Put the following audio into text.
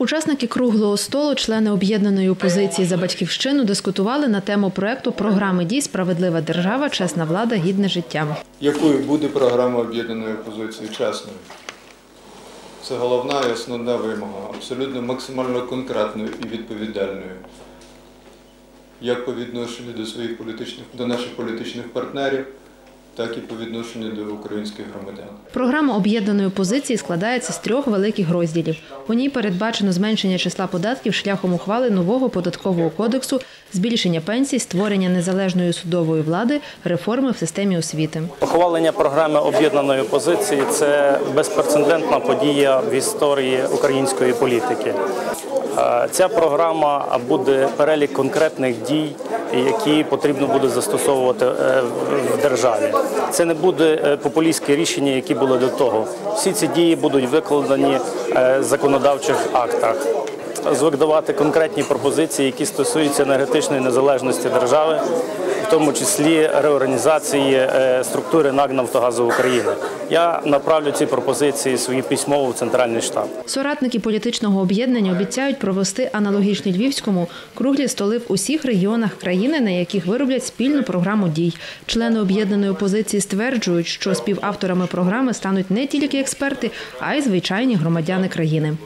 Учасники круглого столу, члени об'єднаної опозиції за батьківщину, дискутували на тему проекту програми дій Справедлива держава, чесна влада, гідне життя. Якою буде програма об'єднаної опозиції чесною? Це головна і основна вимога, абсолютно максимально конкретною і відповідальною. Як по відношенню до своїх політичних, до наших політичних партнерів, так і по відношенню до українських громадян. Програма об'єднаної опозиції складається з трьох великих розділів. У ній передбачено зменшення числа податків шляхом ухвали нового податкового кодексу, збільшення пенсій, створення незалежної судової влади, реформи в системі освіти. Ухвалення програми об'єднаної опозиції це безпрецедентна подія в історії української політики. Е, Ця програма буде перелік конкретних дій, які потрібно буде застосовувати е, в державі. Це не буде е, популістське рішення, які були до того. Всі ці дії будуть викладені е, в законодавчих актах. Звик давати конкретні пропозиції, які стосуються енергетичної незалежності держави, в тому числі реорганізації е, структури НАК «Нафтогазу України. Я направлю ці пропозиції свої письмово в центральний штаб. Соратники політичного об'єднання обіцяють провести аналогічні львівському круглі столи в усіх регіонах країни, на яких вироблять спільну програму дій. Члени об'єднаної опозиції стверджують, що співавторами програми стануть не тільки експерти, а й звичайні громадяни країни.